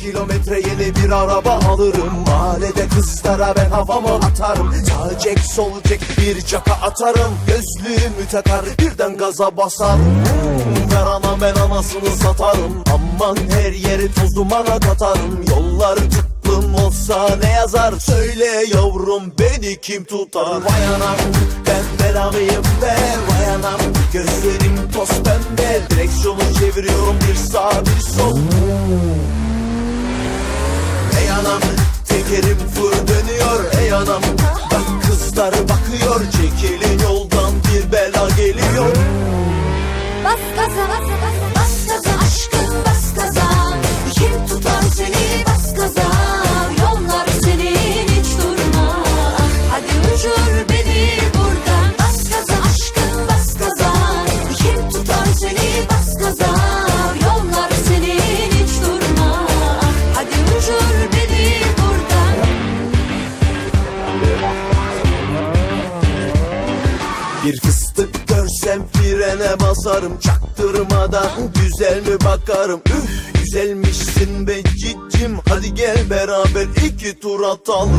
kilometre yeni bir araba alırım. Mahallede kızlara ben havamı atarım. Sağ cek sol cek bir caka atarım. Gözlüğümü takar birden gaza basarım. Ver ben anasını satarım. Aman her yeri toz dumana katarım. Yolları tıklım olsa ne yazar? Söyle yavrum beni kim tutar? Vay anam ben belamıyım be. Vay anam gözlerim toz pembe. Direksiyonu çeviriyorum bir sağ bir sol Ey anam. Tekerim fır dönüyor Ey anam. Bak kızlar bakıyor Çekilin yoldan bir bela geliyor. Bas gaza bas gaza bas gaza aşkım bas gaza. Kim tutar seni bas gaza? Yollar senin hiç durma. Hadi uçur beni buradan. Bas gaza aşkım bas gaza. Kim tutar seni bas gaza Bir fıstık görsem frene basarım Çaktırmadan güzel mi bakarım? Üf güzelmişsin be cicim Hadi gel beraber iki tur atalım.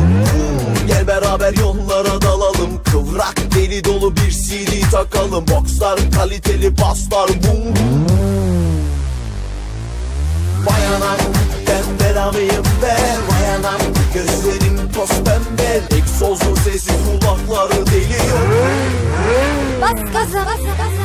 Gel beraber yollara dalalım Kıvrak deli dolu bir CD takalım. Boxlar kaliteli baslar bum Vay anam ben belamıyım be. Vay anam gözlerim toz pembe. Egzozun sesi kulakları deliyor Вас сказав.